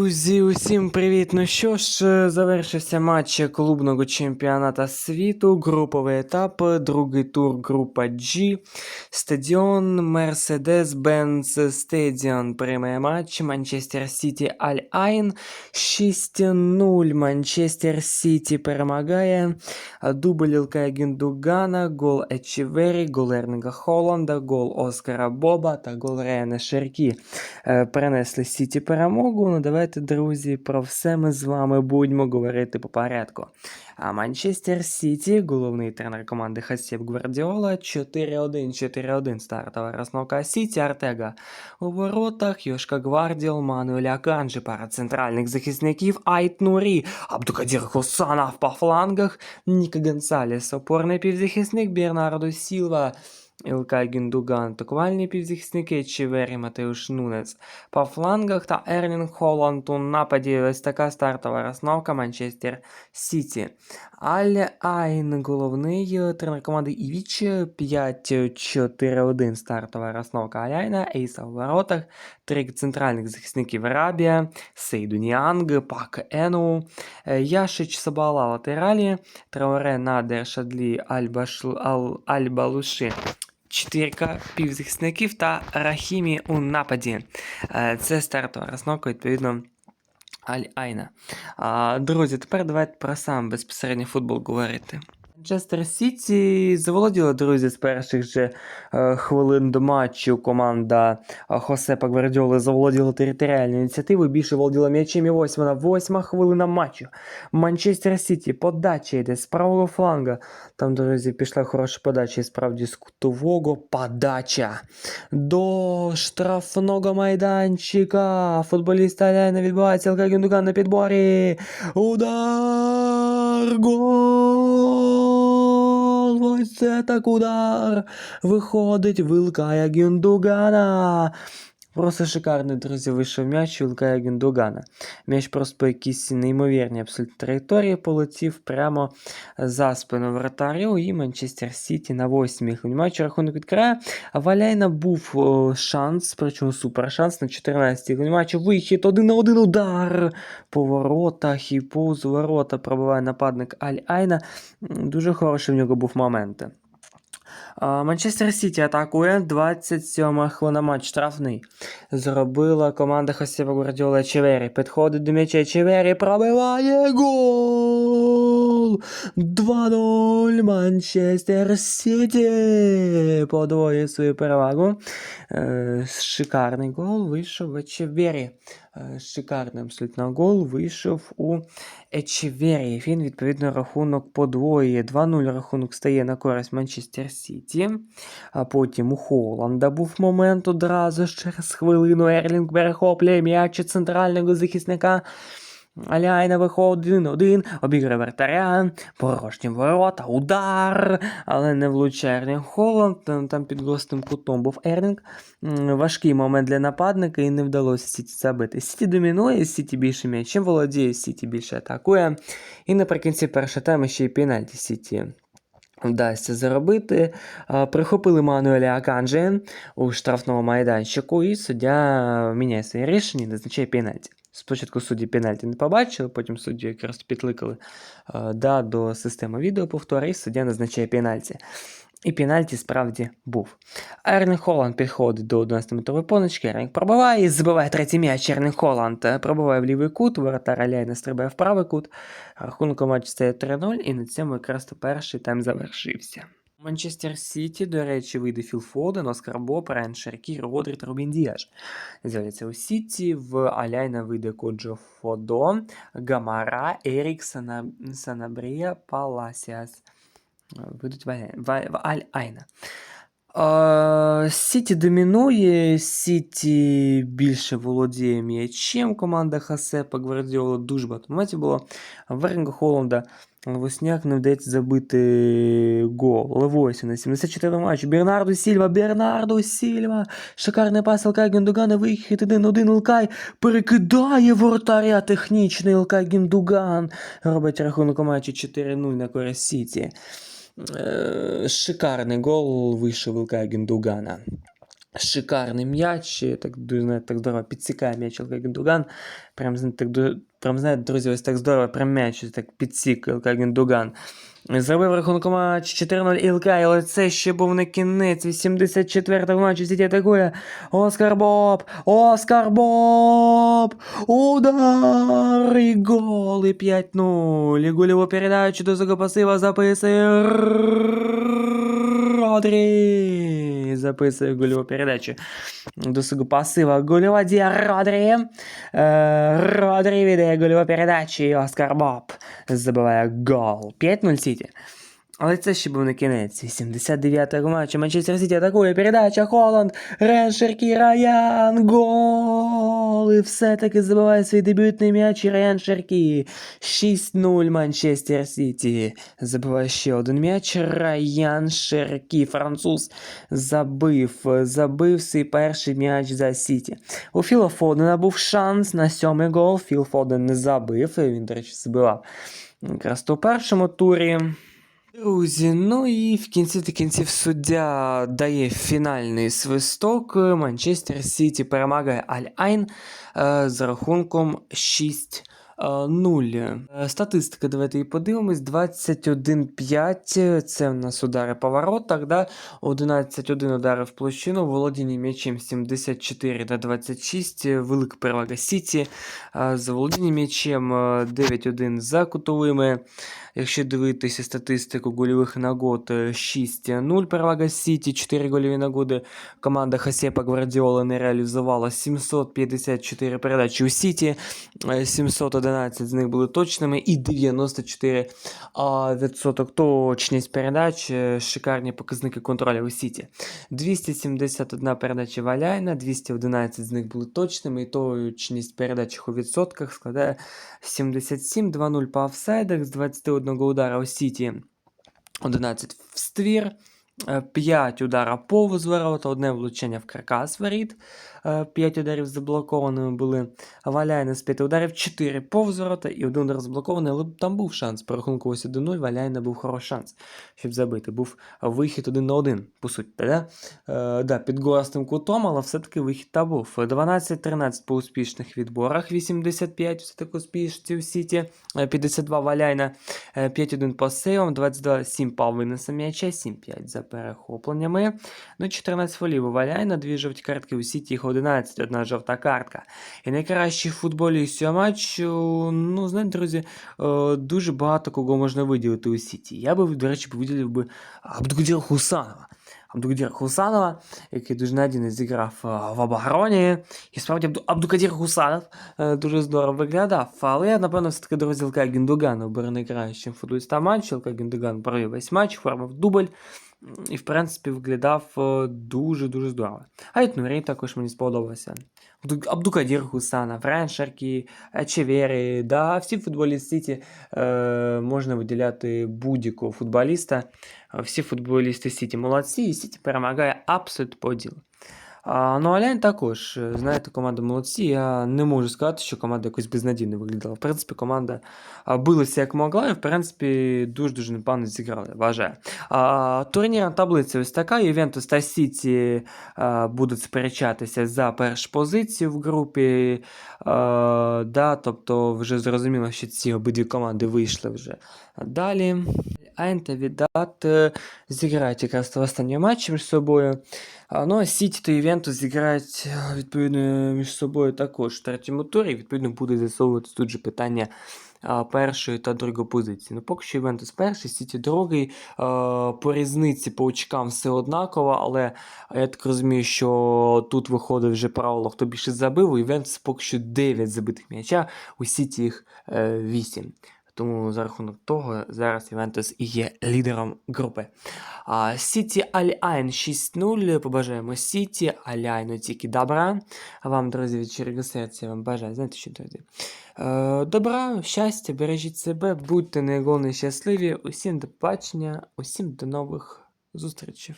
Друзі, усім привіт! Ну що ж, е, завершився матч клубного чемпіоната світу, груповий етап, другий тур група G. Стадіон Mercedes-Benz Stadium приймає матч Манчестер Сіті Аль-Айн 6-0. Манчестер Сіті перемагає. Дубль Ілкая Гюндугана, гол Ечівері, гол Ернінга Холланда, гол Оскара Боба та гол Рейана Шеркі. Е, Перенесли Сіті перемогу. Ну давайте, друзі, про все ми з вами будемо говорити по порядку. А Манчестер Сіті, головний тренер команди Хасєб Гвардіола, 4-1, 4-1 стартова розновка Сіті Артега. У воротах Йошка Гвардіол, Мануель Аканджі, пара центральних захисників Айт Нурі, Абдукадір Хусанов по флангах, Ніка Гонсалес, опорний півзахисник Бернардо Сілва, Ілкай Гюндуган, атакувальні півзахисники Чевері Матеуш Нунец по флангах та Ерлінг Холланд у нападі. Ось така стартова розновка Манчестер Сіті. Аль Айн, головний тренер команди Івіч, 5-4-1 стартова розновка Аляйна, Ейса у воротах, три центральних захисників Рабія, Сейду Ніанг, Пак Ену, Яшич Сабала латералі, Трауре Надер Шадлі Альбашл- Ал- Чотирка півзахисників та Рахімі у нападі. Е, Це стартова розновка, відповідно, Аль-Айна. А, Друзі, тепер давайте про сам безпосередньо футбол говорити. Манчестер Сіті заволоділа, друзі, з перших же е, хвилин до матчу команда е, Хосепа Гвардіоли заволоділа територіальною ініціативою, більше володіла м'ячем і ось вона, восьма хвилина матчу. Манчестер Сіті, подача йде з правого фланга. Там, друзі, пішла хороша подача і справді з кутового подача до штрафного майданчика. Футболіст Аляйна відбувається Гюндуган на підборі. Удар! Гол! Ось це так удар! Виходить Вилкая Гюндугана. Просто шикарний, друзі, вийшов м'яч у Ілкая Гюндугана. М'яч просто по якійсь неймовірній абсолютно траєкторії полетів прямо за спину вратарю і Манчестер Сіті на восьмій матчу рахунок відкриває. А Валяйна був о, шанс, причому супер шанс на 14-й хвилині матчу. Вихід один на один удар по воротах і повз ворота пробиває нападник Аль Айна. Дуже хороші в нього був моменти. Манчестер Сіті атакує 27 хвилина матч штрафний. Зробила команда Хосєва Гвардіола Чевері. Підходить до м'яча Чевері, пробиває гол! 2-0 Манчестер Сіті подвоює свою перевагу. Е, Шикарний гол вийшов в Ечевері. Е, Шикарний абсолютно гол вийшов у Ечевері. Він, відповідно, рахунок подвоює. 2-0 рахунок стає на користь Манчестер Сіті. А потім у Холланда був момент одразу через хвилину. Ерлінг перехоплює м'яч центрального захисника. Аляйна виходить один-один, обіграє вратаря, порожні ворота, удар, але не влучає Ерлінг Холланд, там, там під гостим кутом був Ерлінг. Важкий момент для нападника і не вдалося Сіті забити. Сіті домінує, Сіті більше м'ячем володіє, Сіті більше атакує. І наприкінці першої теми ще й пенальті Сіті вдасться заробити. Прихопили Мануеля Аканджі у штрафному майданчику, і суддя міняє своє рішення і назначає пенальті. Спочатку судді пенальті не побачили, потім судді якраз підкликали да, до системи відеоповтора, і суддя назначає пенальті. І пенальті справді був. Ерлінг Холланд підходить до 11-метрової поночки, Ерлінг пробиває і забиває третій м'яч. Ерлінг Холланд е, пробиває в лівий кут, воротар Аляйна стрибає в правий кут. Рахунок у матчі стає 3-0, і на цьому якраз перший тайм завершився. Манчестер Сіті, до речі, вийде Філ Фоден, Оскар Боб, Райан Шеркі, Родрі та Рубін Діаш. З'являться у Сіті, в Аляйна вийде Коджо Фодо, Гамара, Ерік, Сана... Санабрія, Паласіас. Вийдуть в, Аля- в, в Аль-Айна. Е, Сіті домінує, Сіті більше володіє м'ячем. Команда Хасепа Гвардіола дуже багато моментів було. Вернга Холланда Левосняк не вдається забити гол. Левосі на 74 матчі. Бернардо Сільва, Бернардо Сільва. Шикарний пас Ілкай Гендугана, вихід 1-1 Ілкай. Перекидає воротаря технічний Ілкай Гендуган. Робить рахунок у матчі 4-0 на користь Сіті. Е, Шикарний гол вийшов Ілкай Гіндугана. Шикарний м'яч, так, знаєте, так здорово підсікає м'яч Ілкай Гіндуган. Прям, так, прям, знаєте, друзі, ось так здорово, прям м'яч так підсік Ілкай Гюндоган. Зробив рахунку матч 4-0 Ілкай, але це ще був не кінець. 84-го матчу Сіті атакує. Оскар Боб! Оскар Боб! Удар! І гол! І 5-0. І гольову передачу до свого пасива записує Родрі. Записує гольову передачу до свого пасива. Гольова дія Родрі. Е, Родрі віддає гольову передачу. І Оскар Боб забиває гол. 5-0 Сіті. Але це ще був не кінець. 79-го матчу Манчестер Сіті атакує передача Холланд, Реншеркі, Раян, гол! І все-таки забиває свій дебютний м'яч Раян Шеркі. 6-0 Манчестер Сіті. Забиває ще один м'яч Раян Шеркі. Француз забив, забив свій перший м'яч за Сіті. У Філа Фодена був шанс на сьомий гол. Філ Фоден не забив, він, до речі, забивав якраз у першому турі. Друзі, ну і в кінці та кінців суддя дає фінальний свисток. Манчестер Сіті перемагає Аль-Айн е, за рахунком 6. 0. Статистика, давайте її подивимось. 21-5. Це в нас удари по воротах, да? 11-1 удари в площину, володіння м'ячем 74 на 26. Велика перевага Сіті. Е, За володіння м'ячем е, 9-1 за кутовими. Якщо дивитися статистику гольових нагод, е, 6-0 перевага Сіті, 4 гольові нагоди. Команда Хасепа Гвардіола не реалізувала 754 передачі у Сіті, е, 711 з них були точними і 94 а, відсоток точність передач, е, шикарні показники контролю у Сіті. 271 передача Валяйна, 211 з них були точними, і точність передач у відсотках складає 77, 2-0 по офсайдах з 21 удара у Сіті, 11 в ствір, 5 удара повз ворота, одне влучення в каркас воріт, 5 ударів заблокованими були. Валяйна з 5 ударів, 4 повз ворота і один удар заблокований, але там був шанс. По рахунку ось 1-0, Валяйна був хороший шанс, щоб забити. Був вихід 1 на 1, по суті. Да? Е, да, під гостим кутом, але все-таки вихід та був. 12-13 по успішних відборах, 85 все таки успішці у Сіті, е, 52 Валяйна, е, 5-1 по сейвам, 22-7 по винесам м'яча, 7-5 за перехопленнями. Ну, 14 фолів у Валяйна, дві жовті картки у Сіті, їх 11, одна жовта картка. І найкращий футболіст цього матчу, ну, знаєте, друзі, е, дуже багато кого можна виділити у Сіті. Я би, до речі, виділив би Абдукадіра Хусанова. Абдукадір Хусанова, який дуже надійно зіграв е, в обороні. І справді Абдукадір Хусанов е, дуже здорово виглядав. Але напевно, все-таки друзі Ілка Гіндугана оберу найкращим футболістом матчу. Ілка Гіндуган провів весь матч, формив дубль. м, І, в принципі, виглядав е, дуже-дуже здорово. А Нурі також мені сподобався. Абду- Абдукадір Хусанов, Райан Шаркі, Ечевєрі, да, всі футболісти Сіті е, можна виділяти будь-якого футболіста. Е, Всі футболісти Сіті молодці, і Сіті перемагає абсолютно по ділу. А, ну, Алянь також, е, знаєте, команда молодці. Я не можу сказати, що команда якось безнадійно виглядала. В принципі, команда билася як могла, і в принципі дуже-дуже непогано зіграли, вважаю. А, турнірна таблиця ось така. Ювентус та Сіті а, будуть сперечатися за першу позицію в групі. А, да, тобто вже зрозуміло, що ці обидві команди вийшли вже далі. Айн та Віддат е, зіграють якраз останній матчі між собою. Ну, а Сіті та Ювентус зіграють е, відповідно між собою також в третьому турі. Відповідно, буде з'ясовуватися тут же питання першої та другої позиції. Ну, поки що Ювентус перший, Сіті другий. По різниці по очкам все однаково, але я так розумію, що тут виходить вже правило, хто більше забив. У Ювентус поки що 9 забитих м'яча, у Сіті їх е, 8. Тому за рахунок того зараз Ювентус і є лідером групи. Сіті Аль-Айн 6-0. Побажаємо Сіті, Аль-Айну тільки добра. А вам, друзі, від щирого серця вам бажаю. Знаєте, що друзі? Е, добра, щастя, бережіть себе, будьте найголовніше щасливі. Усім до побачення, усім до нових зустрічей.